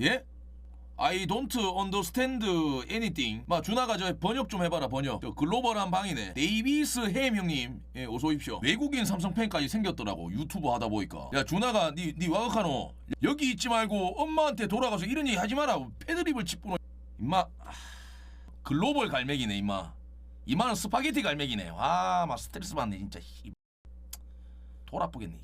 예? I don't understand anything. 마 준아가 저 번역 좀 해봐라 번역. 저 글로벌한 방이네. 데이비스 햄 형님, 예 어서 오십시오. 외국인 삼성 팬까지 생겼더라고 유튜브 하다 보니까. 야 준아가 니 니 와극하노. 여기 있지 말고 엄마한테 돌아가서 이런 얘기 하지 마라. 패드립을 짚고 임마. 아, 글로벌 갈매기네 임마. 이마는 스파게티 갈매기네. 와, 막 스트레스 받네 진짜. 씨. 돌아쁘겠네.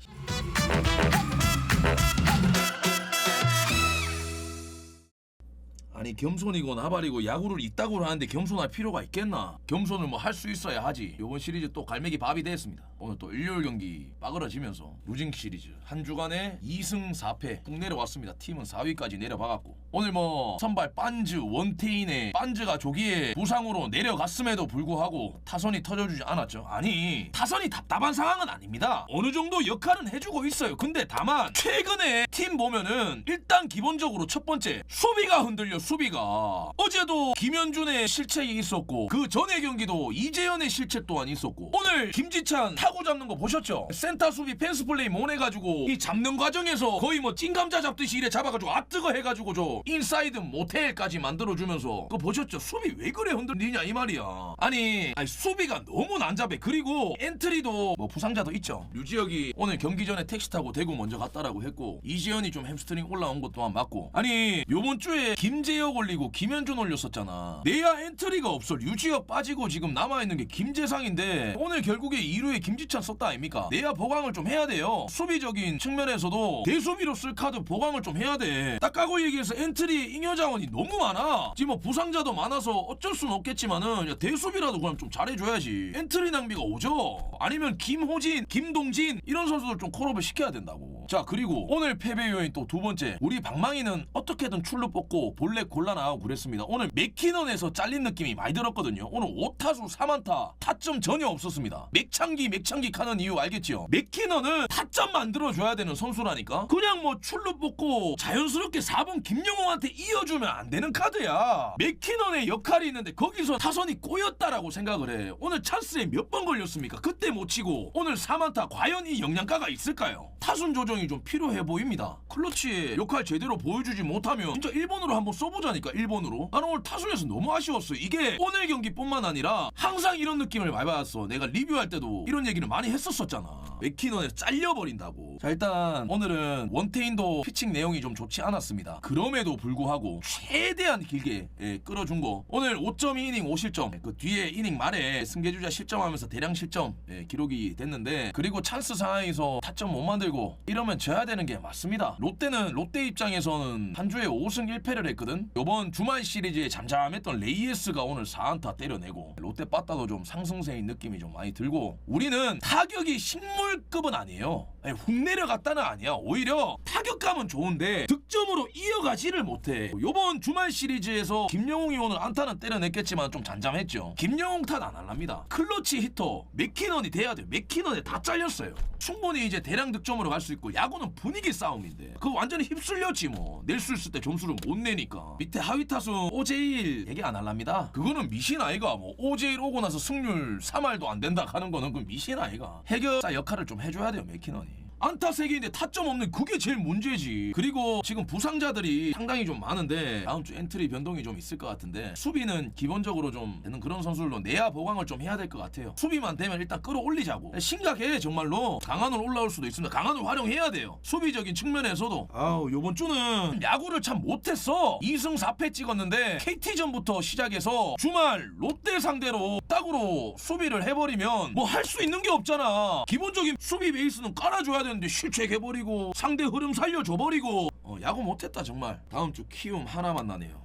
아니 겸손이고 나발이고 야구를 이따구로 하는데 겸손할 필요가 있겠나? 겸손을 뭐 할 수 있어야 하지. 이번 시리즈 또 갈매기 밥이 됐습니다. 오늘 또 일요일 경기 빠그러지면서 루징 시리즈 한 주간에 2승 4패 쭉 내려왔습니다. 팀은 4위까지 내려봐갖고 오늘 뭐 선발 빤즈 원태인의 빤즈가 조기에 부상으로 내려갔음에도 불구하고 타선이 터져주지 않았죠. 아니 타선이 답답한 상황은 아닙니다. 어느 정도 역할은 해주고 있어요. 근데 다만 최근에 팀 보면은 일단 기본적으로 첫 번째 수비가 흔들려 수비가 어제도 김현준의 실책이 있었고 그 전의 경기도 이재현의 실책 또한 있었고 오늘 김지찬 타고 잡는 거 보셨죠? 센터 수비 펜스 플레이 못해가지고 이 잡는 과정에서 거의 뭐 찐감자 잡듯이 이래 잡아가지고 아 뜨거 해가지고 저 인사이드 모텔까지 만들어주면서 그거 보셨죠? 수비 왜 그래 흔들리냐 이 말이야 아니, 아니 수비가 너무 난잡해 그리고 엔트리도 뭐 부상자도 있죠 류지혁이 오늘 경기 전에 택시 타고 대구 먼저 갔다라고 했고 이재현이 좀 햄스트링 올라온 것 또한 맞고 아니 요번 주에 김재 혁 올리고 김현준 올렸었잖아. 내야 엔트리가 없어. 류지혁 빠지고 지금 남아있는 게 김재상인데 오늘 결국에 2루에 김지찬 썼다 아닙니까? 내야 보강을 좀 해야 돼요. 수비적인 측면에서도 대수비로 쓸 카드 보강을 좀 해야 돼 딱 까고 얘기해서 엔트리 잉여 자원이 너무 많아. 지금 뭐 부상자도 많아서 어쩔 수는 없겠지만은 야, 대수비라도 그럼 좀 잘해줘야지. 엔트리 낭비가 오죠? 아니면 김호진 김동진 이런 선수들 좀 콜업을 시켜야 된다고. 자 그리고 오늘 패배 요인 또 두 번째 우리 방망이는 어떻게든 출루 뽑고 볼넷 골라 나가고 그랬습니다. 오늘 맥키넌에서 잘린 느낌이 많이 들었거든요. 오늘 5타수 3안타 타점 전혀 없었습니다. 맥창기 맥창기 하는 이유 알겠지요? 맥키넌은 타점 만들어줘야 되는 선수라니까. 그냥 뭐 출루 뽑고 자연스럽게 4번 김영호한테 이어주면 안 되는 카드야. 맥키넌의 역할이 있는데 거기서 타선이 꼬였다라고 생각을 해. 오늘 찬스에 몇 번 걸렸습니까? 그때 못 치고 오늘 3안타 과연 이 영양가가 있을까요? 타순 조정이 좀 필요해 보입니다. 클러치의 역할 제대로 보여주지 못하면 진짜 1번으로 한번 써보 자니까 1번으로. 나는 오늘 타순에서 너무 아쉬웠어. 이게 오늘 경기뿐만 아니라 항상 이런 느낌을 많이 받았어. 내가 리뷰할 때도 이런 얘기를 많이 했었었잖아. 맥키넌에서 잘려버린다고. 자 일단 오늘은 원태인도 피칭 내용이 좀 좋지 않았습니다. 그럼에도 불구하고 최대한 길게 예, 끌어준 거. 오늘 5.2이닝 5실점. 그 뒤에 이닝 말에 승계주자 실점하면서 대량 실점 예, 기록이 됐는데 그리고 찬스 상황에서 타점 못 만들고 이러면 져야 되는 게 맞습니다. 롯데는 롯데 입장에서는 한 주에 5승 1패를 했거든 요번 주말 시리즈에 잠잠했던 레이에스가 오늘 4안타 때려내고 롯데 빠따도 좀 상승세인 느낌이 좀 많이 들고 우리는 타격이 식물급은 아니에요. 아니, 훅 내려갔다는 아니야. 오히려 타격감은 좋은데 득점으로 이어가지를 못해. 요번 주말 시리즈에서 김영웅이 오늘 안타는 때려냈겠지만 좀 잔잠했죠. 김영웅 탓 안 할랍니다. 클러치 히터 맥키넌이 돼야 돼 맥키넌에 다 잘렸어요. 충분히 이제 대량 득점으로 갈 수 있고 야구는 분위기 싸움인데 그거 완전히 휩쓸렸지 뭐. 낼 수 있을 때 점수를 못 내니까 밑에 하위 타수 오제일 얘기 안 할랍니다. 그거는 미신 아이가 뭐 오제일 오고 나서 승률 3할도 안 된다 하는 거는 그 미신 아이가 해결자 역할을 좀 해줘야 돼요 맥키넌이 안타 세 개인데 타점 없는 그게 제일 문제지. 그리고 지금 부상자들이 상당히 좀 많은데 다음 주 엔트리 변동이 좀 있을 것 같은데 수비는 기본적으로 좀 되는 그런 선수들로 내야 보강을 좀 해야 될 것 같아요. 수비만 되면 일단 끌어올리자고. 심각해 정말로 강한으로 올라올 수도 있습니다. 강한을 활용해야 돼요. 수비적인 측면에서도 아우 요번 주는 야구를 참 못했어. 2승 4패 찍었는데 KT전부터 시작해서 주말 롯데 상대로 딱으로 수비를 해버리면 뭐 할 수 있는 게 없잖아. 기본적인 수비 베이스는 깔아줘야 되는데 실책해버리고 상대 흐름 살려줘버리고 어, 야구 못했다 정말. 다음 주 키움 하나만 나네요.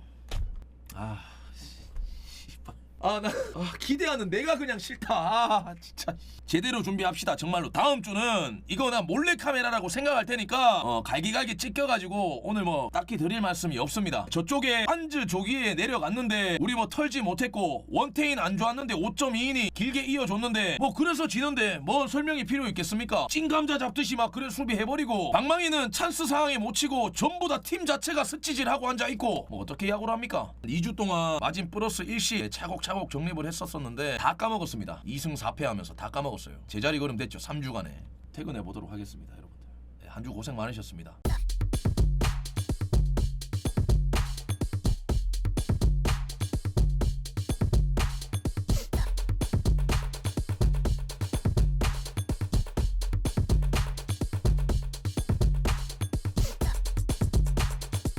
아. 아, 나 아, 기대하는 내가 그냥 싫다. 아, 진짜. 제대로 준비합시다. 정말로. 다음 주는 이거 나 몰래 카메라라고 생각할 테니까 어, 갈기갈기 찢겨가지고 오늘 뭐 딱히 드릴 말씀이 없습니다. 저쪽에 한즈 조기에 내려갔는데 우리 뭐 털지 못했고 원테인 안 좋았는데 5.2이니 길게 이어줬는데 뭐 그래서 지는데 뭐 설명이 필요 있겠습니까? 찐감자 잡듯이 막 그래 수비해버리고 방망이는 찬스 상황에 못 치고 전부 다 팀 자체가 스치질하고 앉아있고 뭐 어떻게 야구를 합니까? 2주 동안 마진 플러스 1시 차곡차곡 정립을 했었었는데 다 까먹었습니다. 2승 4패 하면서 다 까먹었어요. 제자리 걸음 됐죠. 3주간에 퇴근해 보도록 하겠습니다. 여러분들. 네, 한주 고생 많으셨습니다.